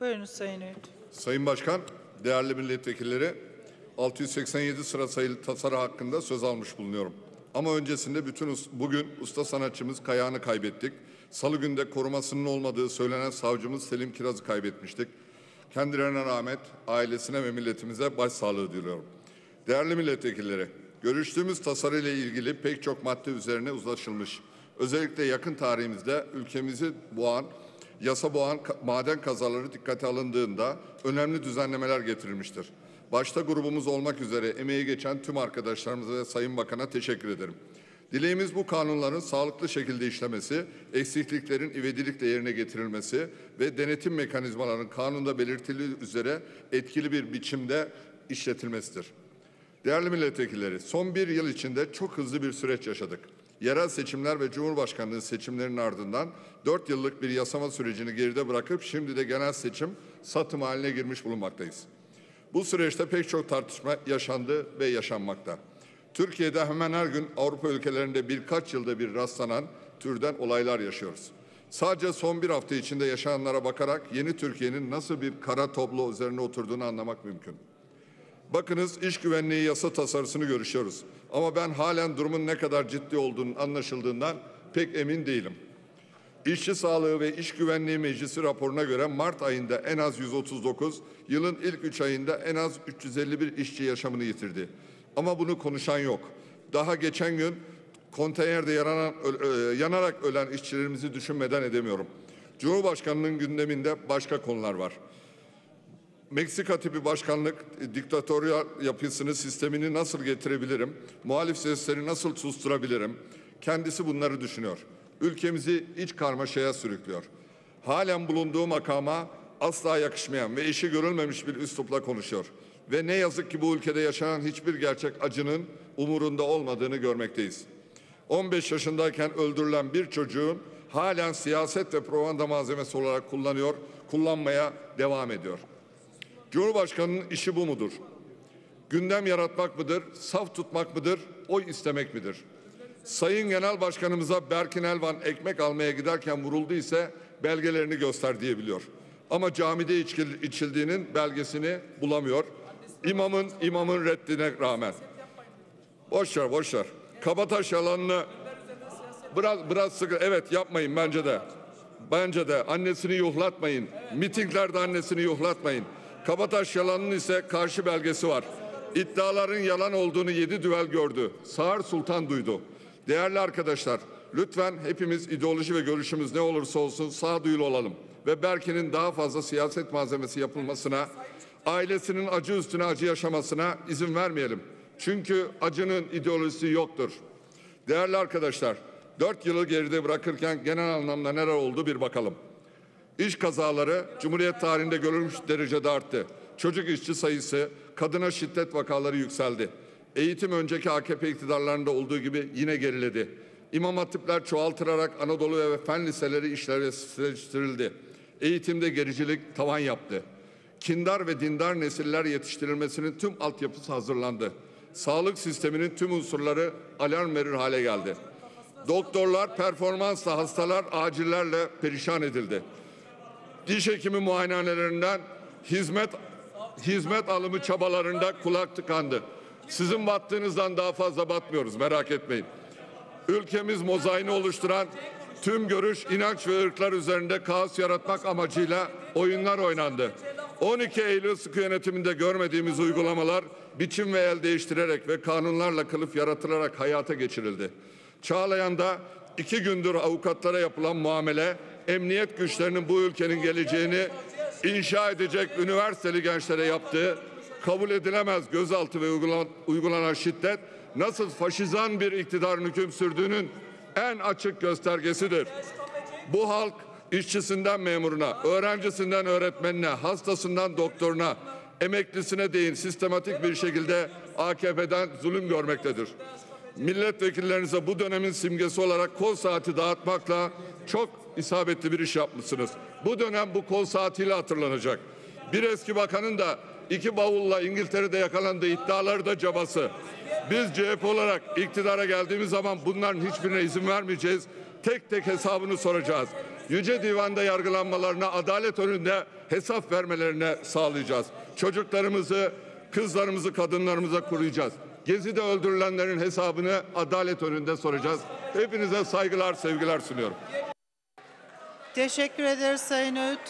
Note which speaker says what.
Speaker 1: Buyurunuz Sayın Öğüt.
Speaker 2: Sayın Başkan, değerli milletvekilleri, 687 sıra sayılı tasarı hakkında söz almış bulunuyorum. Ama öncesinde bütün bugün usta sanatçımız Kayağan'ı kaybettik. Salı günde korumasının olmadığı söylenen savcımız Selim Kiraz'ı kaybetmiştik. Kendilerine rahmet, ailesine ve milletimize başsağlığı diliyorum. Değerli milletvekilleri, görüştüğümüz tasarı ile ilgili pek çok madde üzerine uzlaşılmış. Özellikle yakın tarihimizde ülkemizi boğan yasa boğan maden kazaları dikkate alındığında önemli düzenlemeler getirilmiştir. Başta grubumuz olmak üzere emeği geçen tüm arkadaşlarımıza ve Sayın Bakan'a teşekkür ederim. Dileğimiz bu kanunların sağlıklı şekilde işlemesi, eksikliklerin ivedilikle yerine getirilmesi ve denetim mekanizmalarının kanunda belirtildiği üzere etkili bir biçimde işletilmesidir. Değerli milletvekilleri, son bir yıl içinde çok hızlı bir süreç yaşadık. Yerel seçimler ve Cumhurbaşkanlığı seçimlerinin ardından dört yıllık bir yasama sürecini geride bırakıp şimdi de genel seçim satım haline girmiş bulunmaktayız. Bu süreçte pek çok tartışma yaşandı ve yaşanmakta. Türkiye'de hemen her gün Avrupa ülkelerinde birkaç yılda bir rastlanan türden olaylar yaşıyoruz. Sadece son bir hafta içinde yaşananlara bakarak yeni Türkiye'nin nasıl bir kara tablo üzerine oturduğunu anlamak mümkün. Bakınız iş güvenliği yasa tasarısını görüşüyoruz. Ama ben halen durumun ne kadar ciddi olduğunun anlaşıldığından pek emin değilim. İşçi Sağlığı ve İş Güvenliği Meclisi raporuna göre Mart ayında en az 139, yılın ilk 3 ayında en az 351 işçi yaşamını yitirdi. Ama bunu konuşan yok. Daha geçen gün konteynerde yaranan, yanarak ölen işçilerimizi düşünmeden edemiyorum. Cumhurbaşkanının gündeminde başka konular var. Meksika tipi başkanlık e, diktatöryal yapısını, sistemini nasıl getirebilirim? Muhalif sesleri nasıl susturabilirim? Kendisi bunları düşünüyor. Ülkemizi iç karmaşaya sürüklüyor. Halen bulunduğu makama asla yakışmayan ve işi görülmemiş bir üslupla konuşuyor. Ve ne yazık ki bu ülkede yaşanan hiçbir gerçek acının umurunda olmadığını görmekteyiz. 15 yaşındayken öldürülen bir çocuğun halen siyaset ve propaganda malzemesi olarak kullanıyor, kullanmaya devam ediyor. Cumhurbaşkanının işi bu mudur? Gündem yaratmak mıdır? Saf tutmak mıdır? Oy istemek midir? Sayın Genel Başkanımıza Berkin Elvan ekmek almaya giderken vuruldu ise belgelerini göster diyebiliyor. Ama camide içildiğinin belgesini bulamıyor. İmamın imamın reddine rağmen. Boş ver, boş ver. Kabataş yalanını biraz biraz sıkı evet yapmayın bence de. Bence de annesini yuhlatmayın. Mitinglerde annesini yuhlatmayın. Kabataş yalanının ise karşı belgesi var. İddiaların yalan olduğunu yedi düvel gördü. Sağır Sultan duydu. Değerli arkadaşlar, lütfen hepimiz ideoloji ve görüşümüz ne olursa olsun sağduyulu olalım. Ve Berkin'in daha fazla siyaset malzemesi yapılmasına, ailesinin acı üstüne acı yaşamasına izin vermeyelim. Çünkü acının ideolojisi yoktur. Değerli arkadaşlar, dört yılı geride bırakırken genel anlamda neler oldu bir bakalım. İş kazaları Cumhuriyet tarihinde görülmüş derecede arttı. Çocuk işçi sayısı, kadına şiddet vakaları yükseldi. Eğitim önceki AKP iktidarlarında olduğu gibi yine geriledi. İmam hatipler çoğaltılarak Anadolu ve fen liseleri işlevsizleştirildi. Eğitimde gericilik tavan yaptı. Kindar ve dindar nesiller yetiştirilmesinin tüm altyapısı hazırlandı. Sağlık sisteminin tüm unsurları alarm verir hale geldi. Doktorlar performansla hastalar acillerle perişan edildi. Diş hekimi muayenehanelerinden hizmet hizmet alımı çabalarında kulak tıkandı. Sizin battığınızdan daha fazla batmıyoruz merak etmeyin. Ülkemiz mozaiğini oluşturan tüm görüş, inanç ve ırklar üzerinde kaos yaratmak amacıyla oyunlar oynandı. 12 Eylül sıkı yönetiminde görmediğimiz uygulamalar biçim ve el değiştirerek ve kanunlarla kılıf yaratılarak hayata geçirildi. Çağlayan'da iki gündür avukatlara yapılan muamele, emniyet güçlerinin bu ülkenin geleceğini inşa edecek üniversiteli gençlere yaptığı kabul edilemez gözaltı ve uygulan- uygulanan şiddet nasıl faşizan bir iktidarın hüküm sürdüğünün en açık göstergesidir. Bu halk işçisinden memuruna, öğrencisinden öğretmenine, hastasından doktoruna, emeklisine değin sistematik bir şekilde AKP'den zulüm görmektedir. Milletvekillerinize bu dönemin simgesi olarak kol saati dağıtmakla çok isabetli bir iş yapmışsınız. Bu dönem bu kol saatiyle hatırlanacak. Bir eski bakanın da iki bavulla İngiltere'de yakalandığı iddiaları da cabası. Biz CHP olarak iktidara geldiğimiz zaman bunların hiçbirine izin vermeyeceğiz. Tek tek hesabını soracağız. Yüce Divan'da yargılanmalarına adalet önünde hesap vermelerine sağlayacağız. Çocuklarımızı, kızlarımızı, kadınlarımıza koruyacağız. Gezi'de öldürülenlerin hesabını adalet önünde soracağız. Hepinize saygılar, sevgiler sunuyorum.
Speaker 1: Teşekkür ederiz Sayın Öğüt.